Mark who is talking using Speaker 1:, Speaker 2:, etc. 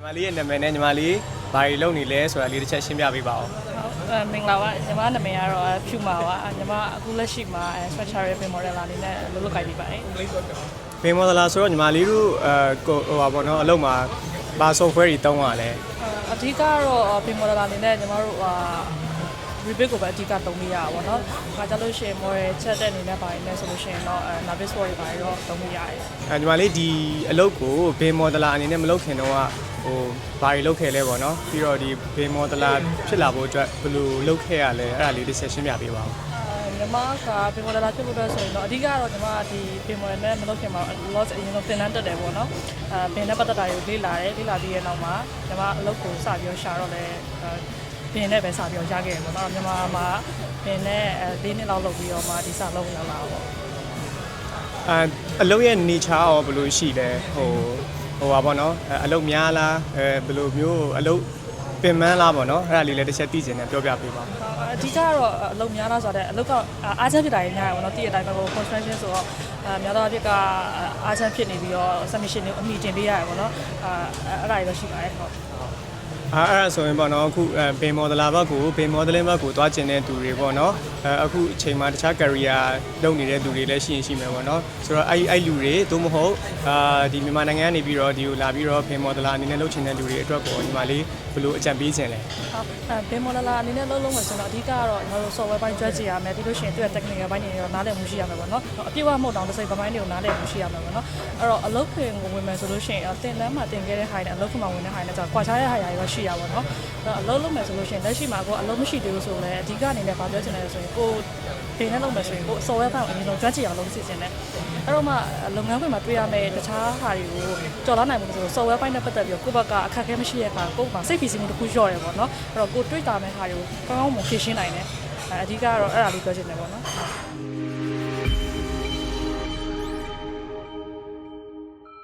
Speaker 1: ညီမလေးရဲ့နာမည်နဲ့ညီမလေးဘာတွေလုပ်နေလဲဆိုတာလေးတစ်ချက်ရှင်းပြပေးပါဦး
Speaker 2: ဟုတ်အဲမင်္ဂလာပါညီမနာမည်ကတော့ဖြူမာပါညီမအခုလက်ရှိမှာ structure ရဲ့ pin model အနေနဲ့လုပ်လုပ်ကိုင်နေပါတယ်
Speaker 1: ဘယ်မော်ဒလာဆိုတော့ညီမလေးတို့အဲကိုဟိုပါဘောနော်အလုပ်မှာဘာ software တွေတုံးရလဲ
Speaker 2: အဓိကတော့ pin model အနေနဲ့ညီမတို့ဟာ rebate ကိုပဲအဓိကသုံးလို့ရတာပေါ့နော်။ဒါကြလို့ရှိရင် model ချက်တဲ့အနေနဲ့ပါရင်လည်းဆိုလို့ရှိရင်တော့အဲ Navis Sport တွေပါတော့သုံးလို့ရတယ်
Speaker 1: အဲညီမလေးဒီအလုပ်ကိုဘယ်မော်ဒလာအနေနဲ့မလုပ်ခင်တော့က ဟိုဘာတွေလုပ်ခဲ့လဲပေါ့နော်ပြီးတော့ဒီဘယ်မော်ဒလာဖြစ်လာဖို့အတွက်ဘယ်လိုလုပ်ခဲ့ရလဲအဲ့ဒါလေးတစ်ချက်ရှင်းပြပေးပါဦး။
Speaker 2: အဲညီမက pin model ဖြစ်လို့တော့ဆိုရင်တော့အဓိကတော့ညီမဒီ pin model နဲ့မလုပ်ခင်မှာ loss အရင်ဆုံးသင်တန်းတက်တယ်ပေါ့နော်။အဲ pin နဲ့ပတ်သက်တာတွေကိုလေ့လာတယ်လေ့လာပြီးရဲ့နောက်မှာညီမအလုပ်ကိုစပြီးတော့ရှာတော့လဲပင်နဲ့ပဲစပြီးတော့ရခဲ့တယ်ပေါ့နော်မြန်မာမှာပင်နဲ့အဲ၄နှစ်လောက်လုပ်ပြီးတော့မှဒီစလုံးလောက်လာတော့ပေါ့
Speaker 1: အဲအလုပ်ရဲ့ nature ရောဘယ်လိုရှိလဲဟို ဟိုပါဘောနော်အဲအလုပ်များလားအဲဘယ်လိုမျိုးအလုပ်ပင်မန်းလားပေါ့နော်အဲ့ဒါလေးလည်းတစ်ချက်သိချင်တယ်ပြောပြပေးပါဦး
Speaker 2: အဓိကတော့အလုပ်များလားဆိုတော့အလုပ်ကအားချမ်းဖြစ်တာရများရပါတော့တည့်ရတိုင်းပဲကို construction ဆိုတော့အဲများသောအားဖြင့်ကအားချမ်းဖြစ်နေပြီးတော့ submission တွေအမိတင်ပေးရတယ်ပေါ့နော်အဲအဲ့ဒါတွေတော့ရှိပါတယ်ဟုတ်
Speaker 1: အဲအဲ့ဒါဆိုရင်ပေါ့နော်အခုအဲဘယ်မော်ဒလာဘက်ကိုဘယ်မော်ဒလင်းဘက်ကိုသွားကျင်တဲ့သူတွေပေါ့နော်အဲအခုအချိန်မှာတခြား career လုပ်နေတဲ့သူတွေလည်းရှိရင်ရှိမယ်ပေါ့နော်ဆိုတော့အဲ့အဲ့လူတွေသို့မဟုတ်အာဒီမြန်မာနိုင်ငံကနေပြီးတော့ဒီကိုလာပြီးတော့ဘယ်မော်ဒလာအနေနဲ့လုပ်ချင်တဲ့လူတွေအတွက်ကိုညီမလေးဘယ်လိုအကြံပေးချင်လဲ
Speaker 2: ဟုတ်အဲဘယ်မော်ဒလာအနေနဲ့လုံးလုံးမယ်ဆိုတော့အဓိကတော့ကျွန်တော်တို့ software ဘိုင်းကျွမ်းကျင်ရမယ်ပြီးလို့ရှိရင်သူ့ရဲ့ technical ဘိုင်းတွေရောနားလည်မှုရှိရမယ်ပေါ့နော်အပြည့်အဝမဟုတ်တော့တစ်စိတ်ဘိုင်းတွေကိုနားလည်မှုရှိရမယ်ပေါ့နော်အဲ့တော့အလုပ်ခွင်ကိုဝင်မယ်ဆိုလို့ရှိရင်တင်တန်းမှာတင်ခဲ့တဲ့ဟာတွေနဲ့အလုပ်ခွင်မှာဝင်တဲ့ဟာတွေနဲ့ကျတော့ကွာခြားတဲ့ဟာတွေရောရှိရပါတော့အဲ့တော့အလုပ်လုပ်မယ်ဆိုလို့ရှိရင်လက်ရှိမှာကိုအလုပ်မရှိသေးဘူးဆိုတော့အဓိကအနေနဲ့ဗာပြောချင်တယ်ဆိုရင်ကိုပင်နဲ့လုပ်မယ်ဆိုရင်ကို software ဘိုင်းကိုအရင်ဆုံးကျွမ်းကျင်အောင်လုပ်စီစဉ်တယ်အဲ့တော့မှလုပ်ငန်းခွင်မှာတွေ့ရမယ့်တခြားဟာတွေကိုကြော်လာနိုင်မှုဆို software ဘိုင်းနဲ့ပတ်သက်ပြီးတော့ကိုယ့်ဘက်ကအခက်အခဲမရှိတဲ့အခါကိုယ့်မှာစိတ်ဖိစီးမှုတစ်ခုလျော့တယ်ပေါ့နော်အဲ့တော့ကိုတွေ့တာမယ့်ဟာတွေကိုကောင်းကောင်းမဖြေရှင်းနိုင်တယ်အဲအဓိကတော့အဲ့ဒါလေးပြောချင်တယ်ပေါ့နော်